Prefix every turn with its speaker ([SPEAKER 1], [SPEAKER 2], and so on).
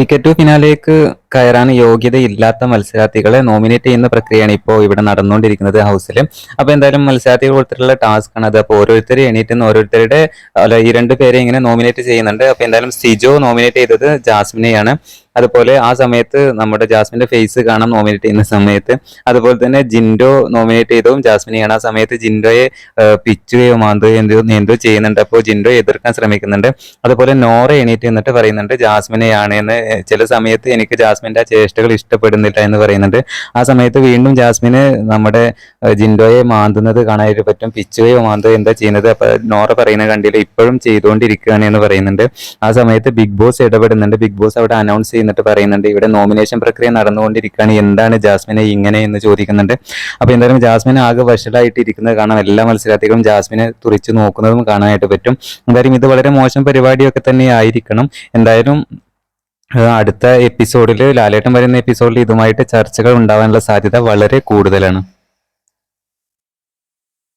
[SPEAKER 1] Ticket ഫിനാലേക്ക് കയറാൻ യോഗ്യതയില്ലാത്ത മത്സരാർത്ഥികളെ nominate ചെയ്യുന്ന പ്രക്രിയയാണ് ഇപ്പോൾ ഇവിടെ നടന്നുകൊണ്ടിരിക്കുന്നത് ഹൗസിൽ അപ്പോൾ എന്തായാലും മത്സരാർത്ഥികൾ കൊടുത്തിട്ടുള്ള ടാസ്ക് ആണ് അത്. അപ്പോൾ ഓരോരുത്തർ എണീറ്റ് നിന്ന് ഓരോരുത്തരുടെ അല്ല ഈ രണ്ട് പേരെ ഇങ്ങനെ നോമിനേറ്റ് ചെയ്യുന്നുണ്ട്. അപ്പോൾ എന്തായാലും സിജോ നോമിനേറ്റ് ചെയ്തത് ജാസ്മിനെയാണ്. അതുപോലെ ആ സമയത്ത് നമ്മുടെ ജാസ്മിന്റെ ഫേസ് കാണാൻ നോമിനേറ്റ് ചെയ്യുന്ന സമയത്ത് അതുപോലെ തന്നെ ജിൻഡോ നോമിനേറ്റ് ചെയ്തതും ജാസ്മിനെയാണ്. ആ സമയത്ത് ജിൻഡോയെ പിച്ചുകയോ മാന്തുകയോ എന്തോ എന്തോ ചെയ്യുന്നുണ്ട്. അപ്പോൾ ജിൻഡോ എതിർക്കാൻ ശ്രമിക്കുന്നുണ്ട്. അതുപോലെ നോറ എണീറ്റ് എന്നിട്ട് പറയുന്നുണ്ട് ജാസ്മിനെയാണ് എന്ന്. ചില സമയത്ത് എനിക്ക് ജാസ്മിന്റെ ആ ചേഷ്ടകൾ ഇഷ്ടപ്പെടുന്നില്ല എന്ന് പറയുന്നുണ്ട്. ആ സമയത്ത് വീണ്ടും ജാസ്മിന് നമ്മുടെ ജിൻഡോയെ മാന്തുന്നത് കാണാനായിട്ട് പറ്റും. പിച്ചുകയോ മാന്തുകയോ എന്താ ചെയ്യുന്നത്? അപ്പൊ നോറ പറയുന്നത് കണ്ടില്ല ഇപ്പോഴും ചെയ്തുകൊണ്ടിരിക്കുകയാണ് എന്ന് പറയുന്നുണ്ട്. ആ സമയത്ത് ബിഗ് ബോസ് ഇടപെടുന്നുണ്ട്. ബിഗ് ബോസ് അവിടെ അനൗൺസ് ചെയ്യുന്നിട്ട് പറയുന്നുണ്ട് ഇവിടെ നോമിനേഷൻ പ്രക്രിയ നടന്നുകൊണ്ടിരിക്കുകയാണ്. എന്താണ് ജാസ്മിനെ ഇങ്ങനെ എന്ന് ചോദിക്കുന്നുണ്ട്. അപ്പൊ എന്തായാലും ജാസ്മിൻ ആകെ വഷളായിട്ട് ഇരിക്കുന്നത് കാണാം. എല്ലാ മത്സരാർത്ഥികളും ജാസ്മിനെ തുറിച്ച് നോക്കുന്നതും കാണാനായിട്ട് പറ്റും. എന്തായാലും ഇത് വളരെ മോശം പരിപാടിയൊക്കെ തന്നെ ആയിരിക്കണം. എന്തായാലും അടുത്ത എപ്പിസോഡിൽ ലാലേട്ടൻ വരുന്ന എപ്പിസോഡിൽ ഇതുമായിട്ട് ചർച്ചകൾ ഉണ്ടാവാനുള്ള സാധ്യത വളരെ കൂടുതലാണ്.